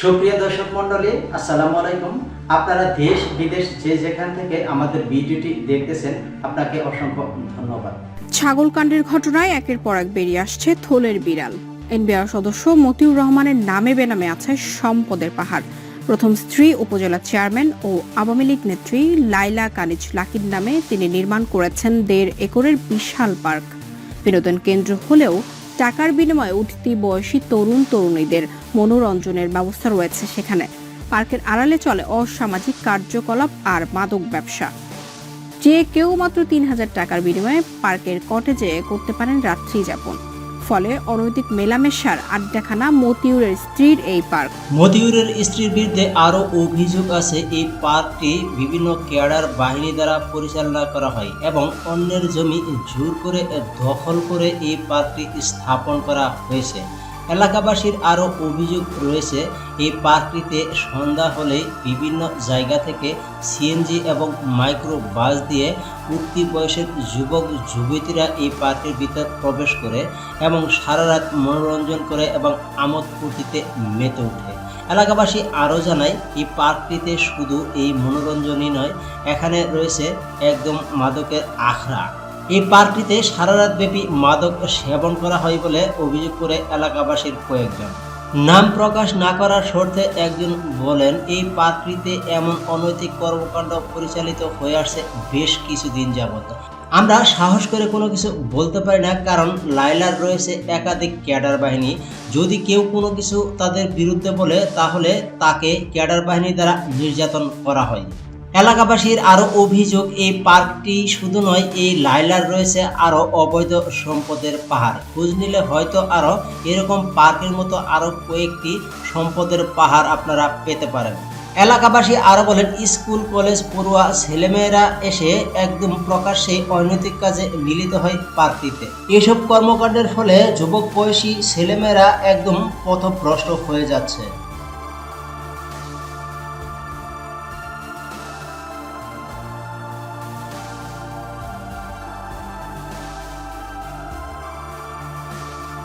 সুপ্রিয় দর্শক মন্ডলী আসসালামু আলাইকুম। আপনারা দেশ, বিদেশ যে যেখান থেকে আমাদের ভিডিওটি দেখতেছেন, আপনাকে অসংখ্য ধন্যবাদ। ছাগলকাণ্ডের ঘটনায় একের পর এক বেরিয়ে আসছে থোলের বিড়াল। এনবিআর সদস্য মতিউর রহমানের নামে বেনামে আছে সম্পদের পাহাড়। প্রথম স্ত্রী, উপজেলা চেয়ারম্যান ও আওয়ামী লীগ নেত্রী লাইলা কানিজ লাকির নামে তিনি নির্মাণ করেছেন দেড় একরের বিশাল পার্ক। বিনোদন কেন্দ্র হলেও টাকার বিনিময়ে উঠতি বয়সী তরুণ তরুণীদের মনোরঞ্জনের ব্যবস্থা রয়েছে সেখানে। পার্কের আড়ালে চলে অসামাজিক কার্যকলাপ আর মাদক ব্যবসা। যে কেউ মাত্র তিন হাজার টাকার বিনিময়ে পার্কের কটেজে করতে পারেন রাত্রি যাপন ফলে অনৈতিক মেলামেশার আড্ডাখানা মতিউরের স্ত্রীর এই পার্ক। মতিউরের স্ত্রীর বিরুদ্ধে আরও অভিযোগ আছে, এই পার্কটি বিভিন্ন ক্যাডার বাহিনী দ্বারা পরিচালনা করা হয় এবং অন্যের জমি জোর করে দখল করে এই পার্কটি স্থাপন করা হয়েছে। এলাকাবাসীর আরও অভিযোগ রয়েছে, এই পার্কটিতে সন্ধ্যা হলেই বিভিন্ন জায়গা থেকে সিএনজি এবং মাইক্রো বাস দিয়ে উঠতি বয়সের যুবক, যুবতীরা এই পার্কের ভিতর প্রবেশ করে এবং সারা রাত মনোরঞ্জন করে এবং আমোদ ফুর্তিতে মেতে ওঠে। এলাকাবাসী আরও জানায়, এই পার্কটিতে শুধু এই মনোরঞ্জনই নয়, এখানে রয়েছে একদম মাদকের আখড়া। এই পার্কটিতে সারা রাত ব্যাপী মাদক সেবন করা হয় বলে অভিযোগ করে এলাকাবাসীর কয়েকজন। নাম প্রকাশ না করার শর্তে একজন বলেন, এই পার্কটিতে এমন অনৈতিক কর্মকাণ্ড পরিচালিত হয়ে আসছে বেশ কিছুদিন যাবত আমরা সাহস করে কোনো কিছু বলতে পারি না, কারণ লাইলার রয়েছে একাধিক ক্যাডার বাহিনী। যদি কেউ কোনো কিছু তাদের বিরুদ্ধে বলে, তাহলে তাকে ক্যাডার বাহিনী দ্বারা নির্যাতন করা হয় এলাকাবাসীর আরও অভিযোগ, এই পার্কটি শুধু নয়, এই লাইলার রয়েছে আরও অবৈধ সম্পদের পাহাড়। খোঁজ নিলে হয়তো আরও এরকম পার্কের মতো আরও কয়েকটি সম্পদের পাহাড় আপনারা পেতে পারেন। এলাকাবাসী আরও বলেন, স্কুল, কলেজ, পড়ুয়া, ছেলেমেয়েরা এসে একদম প্রকাশ্যে অনৈতিক কাজে মিলিত হয় পার্কটিতে। এসব কর্মকাণ্ডের ফলে যুবক বয়সী ছেলেমেয়েরা একদম পথভ্রষ্ট হয়ে যাচ্ছে।